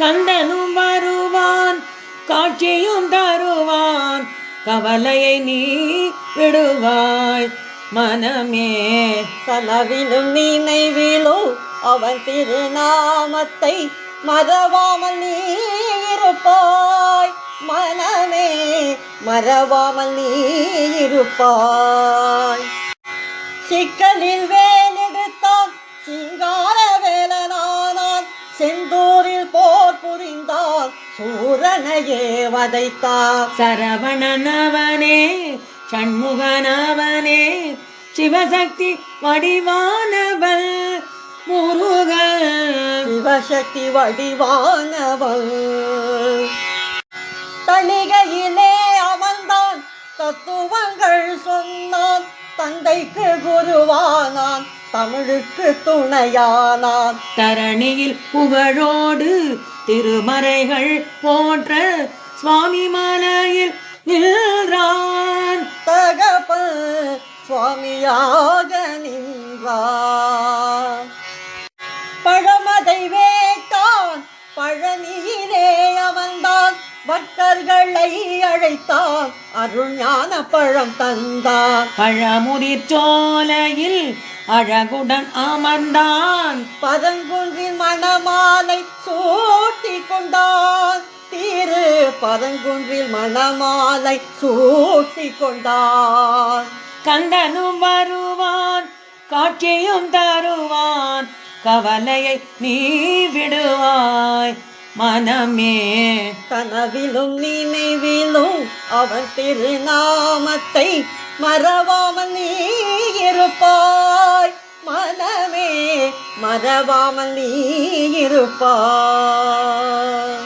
கந்தனும் வருவான் காட்சியும் தருவான். கவலையை நீ விடுவாய் மனமே கனவிலும் நினைவிலும் அவன் திருநாமத்தை மறவாமல் நீ இருப்பாய். மனமே மறவாமல் நீ இருப்பாய். சிக்கலில் வே சூரனையே வதைத்தான் சரவணனவனே சண்முகனவனே சிவசக்தி வடிவானவள் முருகன். சிவசக்தி வடிவானவள். தந்தைக்கு குருவானான் தமிழுக்கு துணையானான். தரணியில் புகழோடு திருமறைகள் போன்ற சுவாமி மலையில் நின்றான். தகப்பன் சுவாமியாக பக்தர்களை அழைத்தான் அருள் ஞான பழம் தந்தான் பழமுதிர் சோலையில் அழகுடன் அமர்ந்தான். பரங்குன்றின் மணமாலை சூட்டி கொண்டான் திரு பரங்குன்றில் மணமாலை சூட்டி கொண்டான் கந்தனும் வருவான் காட்சியும் தருவான் கவலையை நீ விடுவாய். மனமே. கனவிலும் நினைவிலும் அவன் திருநாமத்தை மறவாமல் நீ இருப்பாய். மனமே மறவாமல் நீ இருப்பாய்.